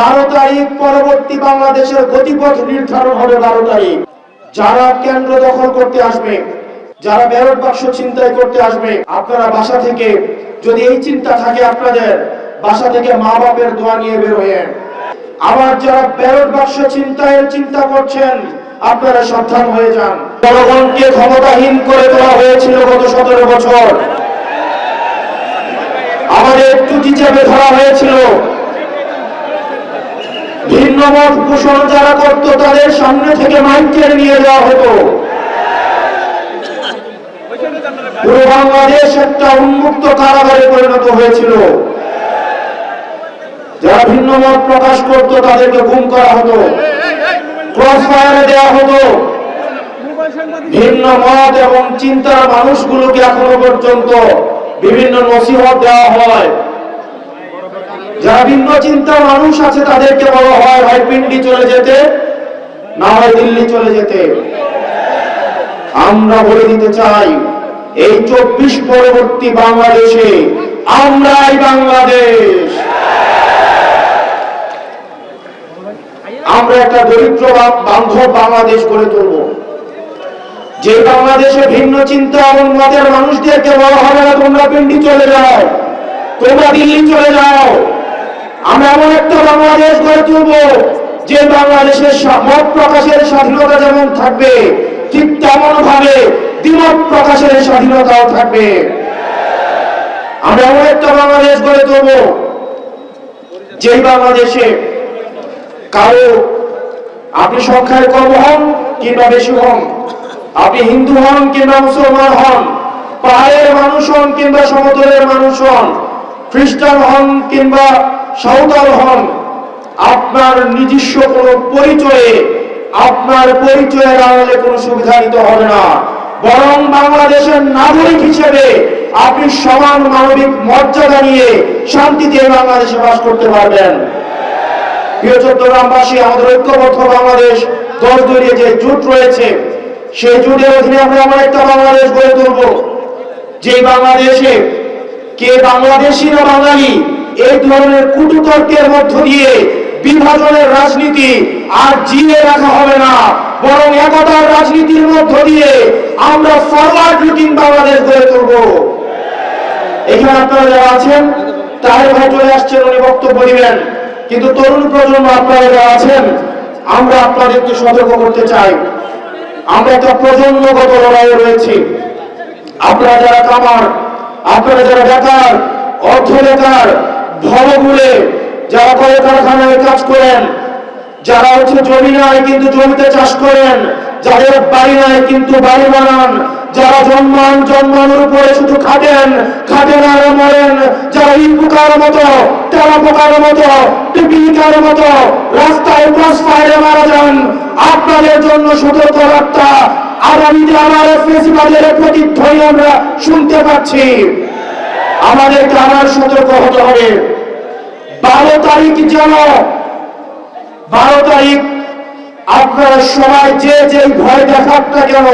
বারো তারিখ পরবর্তী বাংলাদেশের গতিপথ নির্ধারণ হবে বারো তারিখ যারা কেন্দ্র দখল করতে আসবে, যারা ব্যালট বাক্স ছিনতাই করতে আসবে, আপনারা বাসা থেকে, যদি এই চিন্তা থাকে আপনাদের, বাসা থেকে মা বাপের দোয়া নিয়ে বের হয়ে। আবার যারা ব্যালট বাক্স ছিনতাইয়ের চিন্তা করছেন, আপনারা সাবধান হয়ে যান। জনগণকে ক্ষমতাহীন করে দেওয়া হয়েছিল গত সতেরো বছর। আমাদের টুটি চেপে ধরা হয়েছিল। মত পোষণ যারা করত, তাদের সামনে থেকে মাইক কেড়ে নিয়ে যাওয়া হতো। পুরো বাংলাদেশ একটা উন্মুক্ত কারাগারে পরিণত হয়েছিল। যারা ভিন্ন মত প্রকাশ করত, তাদেরকে গুম করা হতো। ক্রস ফায়ারে দেওয়া হতো। ভিন্ন মত এবং চিন্তার মানুষগুলোকে এখনও পর্যন্ত বিভিন্ন নসিহত দেওয়া হয়। যারা ভিন্ন চিন্তার মানুষ আছে তাদেরকে বলা হয় হয় পিন্ডি চলে যেতে না হয় দিল্লি চলে যেতে। আমরা বলে দিতে চাই, এই চব্বিশ পরবর্তী বাংলাদেশে আমরাই বাংলাদেশ। আমরা একটা দরিদ্র বান্ধব বাংলাদেশ গড়ে তুলব। যে বাংলাদেশে ভিন্ন চিন্তা এবং মতের মানুষদেরকে বলা হবে না, তোমরা পিন্ডি চলে যাও, তোমরা দিল্লি চলে যাও। আমরা এমন একটা বাংলাদেশ গড়ে তুলব যে বাংলাদেশের মত প্রকাশের স্বাধীনতা যেমন থাকবে, ঠিক তেমন ভাবে দ্বিমত প্রকাশের স্বাধীনতাও থাকবে। আমরা এমন একটা বাংলাদেশ গড়ে তুলব যেই বাংলাদেশে কারও আপনি সংখ্যায় কম হন কিংবা বেশি হন, আপনি হিন্দু হন কিংবা মুসলমান হন, পাহাড়ের মানুষ হন কিংবা সমতলের মানুষ হন, খ্রিস্টান হন কিংবা সাঁওতাল হন। আপনার নিজস্ব কোনো পরিচয়ে, আপনার পরিচয়ের আড়ালে কোনো সুবিধা নিতে হবে না। বরং বাংলাদেশের নাগরিক হিসেবে আপনি সমান মানবিক মর্যাদা নিয়ে শান্তিতে বাংলাদেশে বাস করতে পারবেন। প্রিয় চট্টগ্রামবাসী, আমাদের ঐক্যবদ্ধ বাংলাদেশ দল জড়িয়ে যে জোট রয়েছে, সেই জোটের অধীনে আমরা এমন একটা বাংলাদেশ গড়ে তুলব যে বাংলাদেশে কে বাংলাদেশি না বাঙালি এই ধরনের কুটুতর্কের মধ্য দিয়ে বিভাজনের রাজনীতি আর জিয়ে রাখা হবে না। বরং একতার রাজনীতির মধ্য দিয়ে আমরা ফরওয়ার্ড লুকিং বাংলাদেশ গড়ে তুলব। এখানে আপনারা যারা আছেন, তাহের ভাই চলে আসছেন, উনি বক্তব্য দিবেন। কিন্তু তরুণ প্রজন্ম আপনারা যারা আছেন, আমরা আপনাদেরকে সতর্ক করতে চাই। আমরা একটা প্রজন্মগত লড়াইয়ে রয়েছি। আপনারা যারা কামার, আপনারা যারা বেকার, অর্থ বেকার ভবগুলে যারা কলকারখানায় কাজ করেন, যারা হচ্ছে জমি নাই কিন্তু জমিতে চাষ করেন, যাদের বাড়ি নাই কিন্তু বাড়ি বানান, যারা জন্মান, জন্মানোর উপরে শুধু খাটেন খাটেন আর মরেন, যারা ইট পোকার মতো, তেলা পোকার মতো টিপিকার মতো, রাস্তায় ক্রস ফায়ারে মারা যান, আপনাদের জন্য সতর্ক বার্তা, আগামীতে আমার ফেসিবাদের প্রতিধ্বনি আমরা শুনতে পাচ্ছি। আমাদেরকে আবার সতর্ক হতে হবে। বারো তারিখ যেন, বারো তারিখ আপনারা সবাই যে যে ভয় দেখাক না কেন,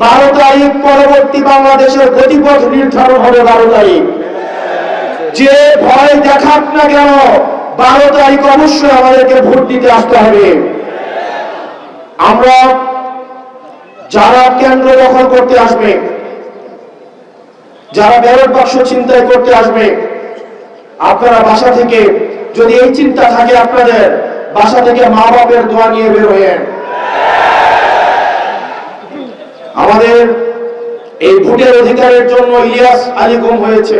বারো তারিখ পরবর্তী বাংলাদেশের গতিপথ নির্ধারণ হবে বারো তারিখ। যে ভয় দেখাক না কেন, বারো তারিখ অবশ্যই আমাদেরকে ভোট দিতে আসতে হবে। আমরা যারা কেন্দ্র দখল করতে আসবে যারা ব্যালট বাক্স ছিনতাই করতে আসবে, আপনারা বাসা থেকে, যদি এই চিন্তা থাকে আপনাদের, বাসা থেকে মা বাপের দোয়া নিয়ে বের আমাদের এই ভোটের অধিকারের জন্য ইলিয়াস আলী গুম হয়েছে।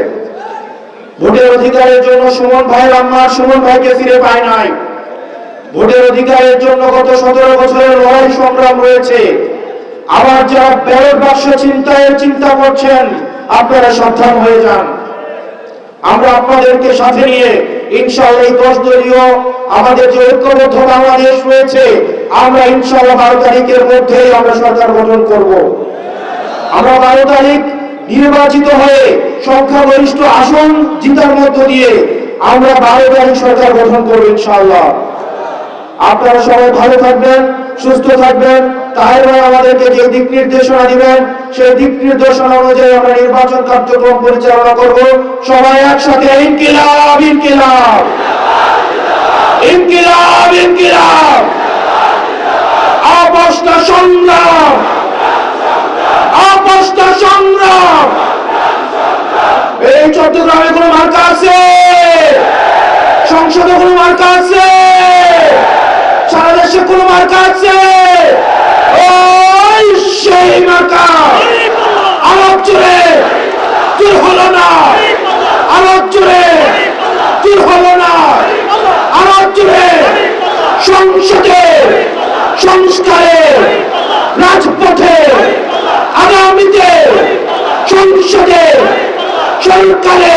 ভোটের অধিকারের জন্য সুমন ভাই আম্মার সুমন ভাইকে ফিরে পায় নাই। ভোটের অধিকারের জন্য গত সতেরো বছরের লড়াই সংগ্রাম রয়েছে। আবার যারা ব্যালট বাক্স চিন্তায়ের চিন্তা করছেন আপনারা সাবধান হয়ে যান। আমরা আপনাদেরকে সাথে নিয়ে ইনশাআল্লাহ এই দশ দলীয় আমাদের যে ঐক্যবদ্ধ বাংলাদেশ রয়েছে, আমরা ইনশাআল্লাহ বারো তারিখের মধ্যেই আমরা সরকার গঠন করব। আমরা বারো তারিখ নির্বাচিত হয়ে সংখ্যাগরিষ্ঠ আসন জিতার মধ্য দিয়ে আমরা বারো তারিখ সরকার গঠন করব ইনশাআল্লাহ। আপনারা সবাই ভালো থাকবেন। সুস্থ থাকবেন। তাহের আমাদেরকে যে দিক নির্দেশনা দিবেন, সেই দিক নির্দেশনা অনুযায়ী আমরা নির্বাচন কার্যক্রম পরিচালনা করব। সবাই একসাথে, ইনকিলাব ইনকিলাব। ইনকিলাব ইনকিলাব। সংগ্রাম। সংগ্রাম। এই চট্টগ্রামে কোনো মার্কা আছে? সংসদে কোনো মার্কা আছে? সারা দেশে কোনো মার্কা আছে? ওই সেই মার্কা। আলোক জুড়ে তুই হলো না। আলোক জুড়ে তুই হলো না। আলোক জুড়ে সংসদে, সংস্কারে, রাজপথে, আগামীতে সংসদে, সরকারে।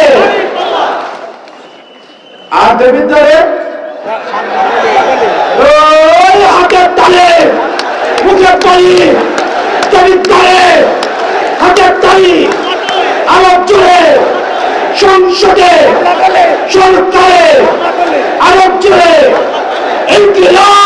আর দেবিদ্দারে ওই হাতের তালে মুখের তালি দেবিদ্দারে হাতের তালি আলোক জোরে সংসদে সরকারে আলোক জোরে ইনকিলাব